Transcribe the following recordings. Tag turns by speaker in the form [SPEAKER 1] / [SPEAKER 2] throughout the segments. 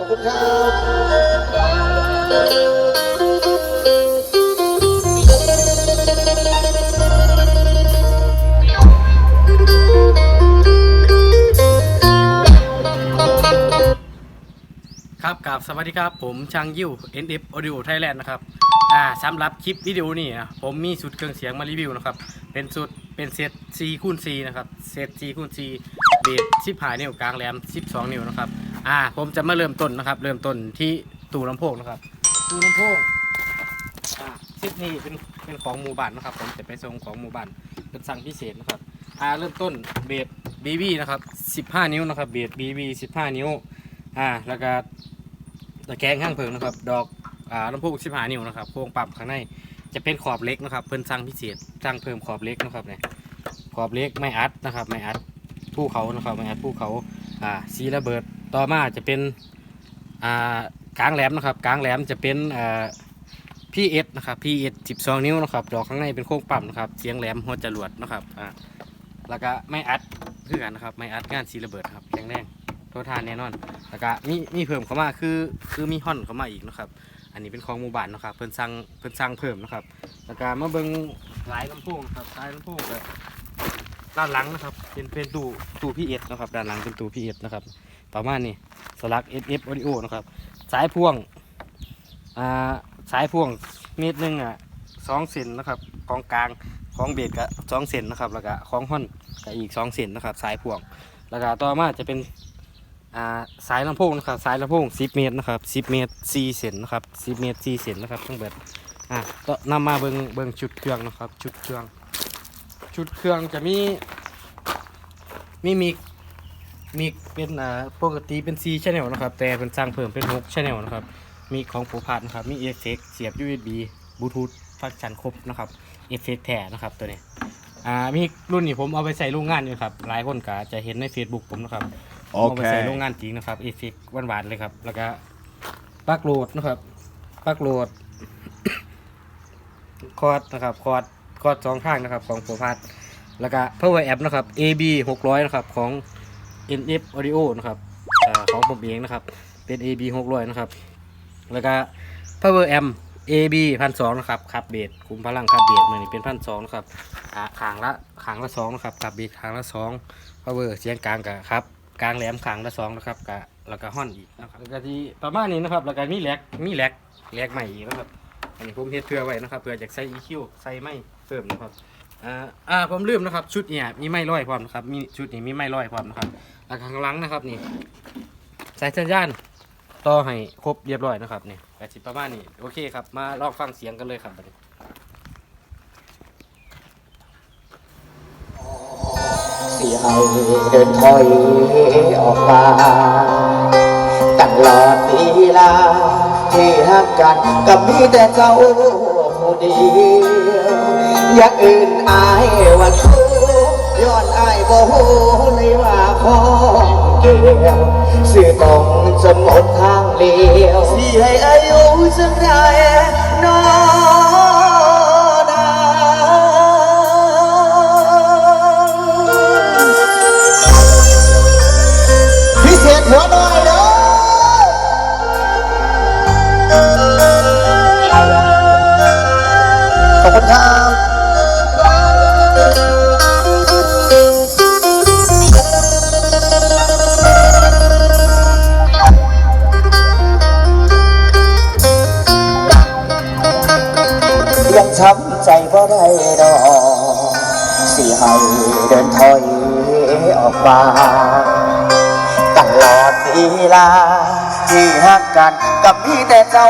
[SPEAKER 1] ขอบคุณครับ
[SPEAKER 2] ครับกับสวัสดีครับผมช่างยิว NF Audio Thailand นะครับอ่าสำหรับคลิปวิดีโอนี้นะผมมีสุดเครื่องเสียงมารีวิวนะครับ เป็นสุดเป็นเซต4คูณ4นะครับ เซต4คูณ4เบส15นิ้วกลางแหลม 12 นิ้วนะครับ อ่า ผมจะมาเริ่มต้นนะครับ เริ่มต้นที่ตู้ลำโพงนะครับ ตู้ลำโพงอ่าคลิปนี้เป็นเป็นของหมู่บ้านนะครับ ผมจะไปส่งของหมู่บ้านเป็นสั่งพิเศษนะครับ อ่าเริ่มต้นเบส BB นะครับ15 นิ้วนะครับ เบส BB 15 นิ้ว อ่า แล้วก็ตะแกรงข้างเพิงนะครับ ดอกอ่าลำโพงสิบหานิ้วนะครับโครงปรับข้างในจะเป็นขอบเล็กนะครับ เพิ่นสร้างพิเศษสร้างเพิ่มขอบเล็กนะครับเนี่ยขอบเล็กไม่อัดนะครับ ไม่อัดภูเขานะครับไม่อัดภูเขาอ่าสีระเบิด ต่อมาจะเป็นอ่ากลางแหลมนะครับ กลางแหลมจะเป็นอ่าพีเอสนะครับพีเอสสิบสองนิ้วนะครับดอกข้างในเป็นโค้งปั๊มนะครับเสียงแหลมหัวจรวดนะครับอ่าแล้วก็ไม่อัดเพื่อนนะครับไม่อัดงานสีระเบิดครับแข็งแรงทนทานแน่นอน แล้วก็มีมีเพิ่มเข้ามาคือคือมีห่อนเข้ามาอีกนะครับ อันนี้เป็นของหมู่บ้านนะครับ เพิ่นสั่งเพิ่นสั่งเพิ่มนะครับ แล้วก็มาเบิ่งหลายลำโพงครับหลายลำโพงก็ด้านหลังนะครับ เป็นเป็นตู้ตู้พีเอสนะครับ ด้านหลังเป็นตู้พีเอสนะครับ ประมาณนี้สลัก SF Audio นะครับ สายพ่วงอ่าสายพ่วงเมตรหนึ่งอะสองเซนนะครับของกลางของเบสก็สองเซนนะครับแล้วก็ของห่อนก็อีกสองเซนนะครับ สายพ่วงแล้วก็ต่อมาจะเป็นอ่าสายลำโพงนะครับสายลำโพง10 เมตรนะครับ10 เมตร4เซนนะครับ10 เมตร4เซนนะครับทั้งเบิดอ่าต่อนำมาเบิงเบิงชุดเครื่องนะครับชุดเครื่อง ชุดเครื่องจะมีมีมิก มิกเป็นอ่าปกติเป็น4 channel นะครับ แต่เป็นสร้างเพิ่มเป็น6 channel นะครับ มีของโปรพาร์ทนะครับ มีเอฟเฟกเสียบ USB บลูทูธฟังก์ชันครบนะครับเอฟเฟกแท้นะครับตัวนี้อ่ามีรุ่นนี้ผมเอาไปใส่โรงงานอยู่ครับหลายคนก็จะเห็นใน Facebook ผมนะครับเอาไปใส่โรงงานจริงนะครับเอฟิกหวานๆเลยครับ แล้วก็ปลั๊กโหลดนะครับปลั๊กโหลดคอร์ดนะครับคอร์ดคอร์ดสองข้างนะครับของโปรพัทแล้วก็ power amp นะครับ AB 600นะครับของ NF Audio นะครับอของผมเองนะครับ เป็น AB 600นะครับ แล้วก็ power amp AB 1,200นะครับขับเบสคุมพลังขับเบสมันนี่เป็น1,200นะครับขางละขางละสองนะครับขับเบสขางละสอง power เสียงกลางกับครับกลางแหลมขางละสองนะครับกะแล้วก็ห่อนอีกนะครับแล้วก็ที่ประมาณนี้นะครับ แล้วก็มีแหลกมีแหลกแหลกใหม่อีกนะครับ อันนี้ผมเฮ็ดเพื่อไว้นะครับเพื่ออยากใส่ EQ ใส่ไม่เพิ่มนะครับ อ่าอ่าผมลืมนะครับ ชุดเนี่ยมีไม้ร้อยพร้อมนะครับ มีชุดนี้มีไม้ร้อยพร้อมนะครับแล้วข้างหลังนะครับนี่สายสัญญาณต่อให้ครบเรียบร้อยนะครับนี่กสิบประมาณนี้โอเคครับมาลองฟังเสียงกันเลยครับบัดนี้
[SPEAKER 1] สีให้เดินถอยออกมาตลอดเวลาที่หักกันกับมีแต่เจ้าผู้ดี อย่างอื่นอายว่าชูย้อนอายบ่ฮู้เลยว่าพองเกี่ยวสื่อตรงจะหมดทางเลี้ยวสิให้อายุสักได้น้อง เดินถอยออกมาตลอดเวลา ที่หักกันกับมีแต่เจ้า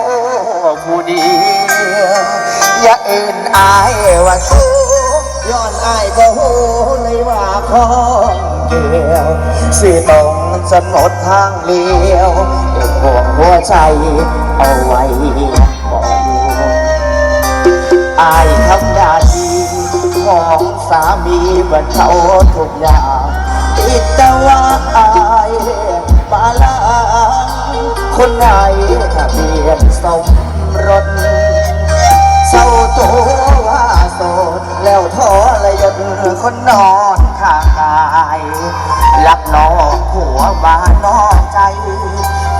[SPEAKER 1] ผู้เดียวอย่าเอื่นอายว่าชูย้อนอายก็หูเลยว่าของเกี่ยวสื่อตรงจนหมดทางเลี้ยวเก็บห่วงหัวใจเอาไว้บอกอายทำหน้าที่ของ สามีบรรเทาทุกอย่างอิตว่าอายปาลางคนไหนทะเบียนสมรสเศร้าตัวว่าโสดแล้วท้อละยนคนนอนข้างกายลักน้อกหัวมานอกใจ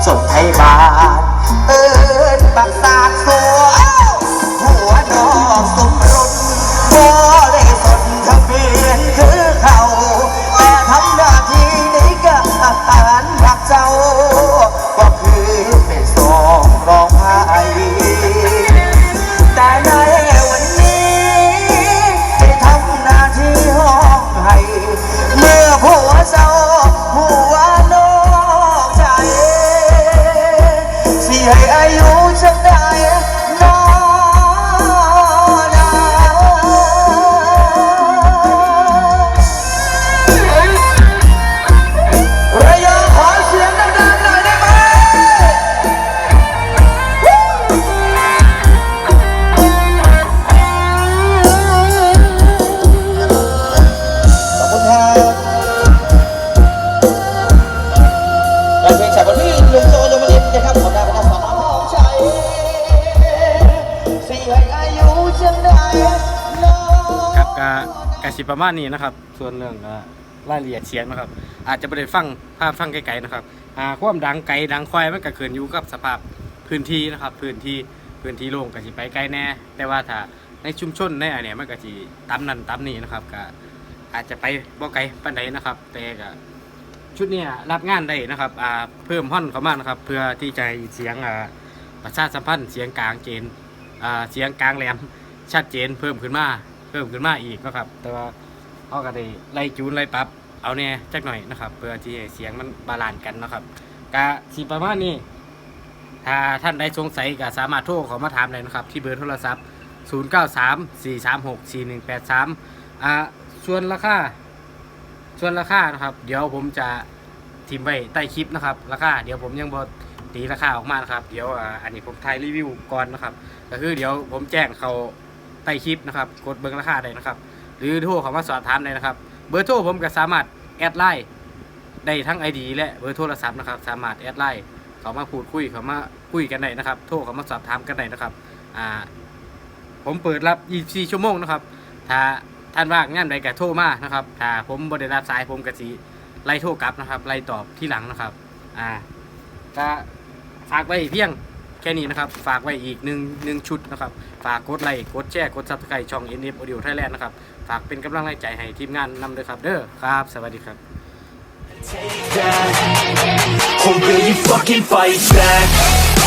[SPEAKER 1] สนไทยบ้านเอิญบักสาดสัว กสิประมาณนี้นะ
[SPEAKER 2] ครับ ส่วนเรื่องรายละเอียดเสียงนะครับ อาจจะไม่ได้ฟังภาพฟังไกลๆนะครับอ่าความดังไกลดังควายมันก็ขึ้นอยู่กับสภาพพื้นที่นะครับ พื้นที่พื้นที่โล่งก็สิไปไกลแน่ แต่ว่าถ้าในชุมชนในอันเนี้ยมันก็สิตามนั้นตามนี้นะครับก็อาจจะไปบ่ไกลปานใดนะครับ แต่ก็ชุดเนี้ยรับงานได้นะครับอ่าเพิ่มห้อนเข้ามานะครับ เพื่อที่จะเสียงอ่าประชาสัมพันธ์เสียงกลางเจนอ่าเสียงกลางแหลมชัดเจนเพิ่มขึ้นมา เพิ่มขึ้นมาอีกนะครับ แต่ว่าเขาก็ได้ไล่จูนไล่ปรับเอาแน่จักหน่อยนะครับ เพื่อที่เสียงมันบาลานซ์กันนะครับกะสีประมาณนี้ถ้าท่านใดสงสัยก็สามารถโทรเข้ามาถามได้นะครับ ที่เบอร์โทรศัพท์ 093 436 4183อ่าส่วนราคาส่วนราคานะครับ เดี๋ยวผมจะทิมไว้ใต้คลิปนะครับ ราคาเดี๋ยวผมยังบอตีราคาออกมานะครับ เดี๋ยวอ่าอันนี้ผมถ่ายรีวิวก่อนนะครับ ก็คือเดี๋ยวผมแจ้งเขา ใต้คลิปนะครับ กดเบิ่งราคาได้นะครับ หรือโทรเข้ามาสอบถามได้นะครับ เบอร์โทรผมก็สามารถแอดไลน์ได้ทั้ง ID และเบอร์โทรศัพท์นะครับ สามารถแอดไลน์เขามาพูดคุยเขามาคุยกันได้นะครับ โทรเขามาสอบถามกันได้นะครับอ่าผมเปิดรับ 24 ชั่วโมงนะครับ ถ้าท่านว่างงานใดก็โทรมานะครับ ถ้าผมบริรับสายผมก็สิไล่โทรกลับนะครับ ไล่ตอบที่หลังนะครับ อ่าก็ฝากไว้เพียง แค่นี้นะครับ ฝากไว้อีกหนึ่งหนึ่งชุดนะครับ ฝากกดไลค์กดแชร์กดซับสไครต์ช่อง NF Audio Thailand นะครับ ฝากเป็นกำลังใจให้ทีมงานนำเลยครับ เด้อครับ สวัสดีครับ
[SPEAKER 3] Or will you fucking fight back?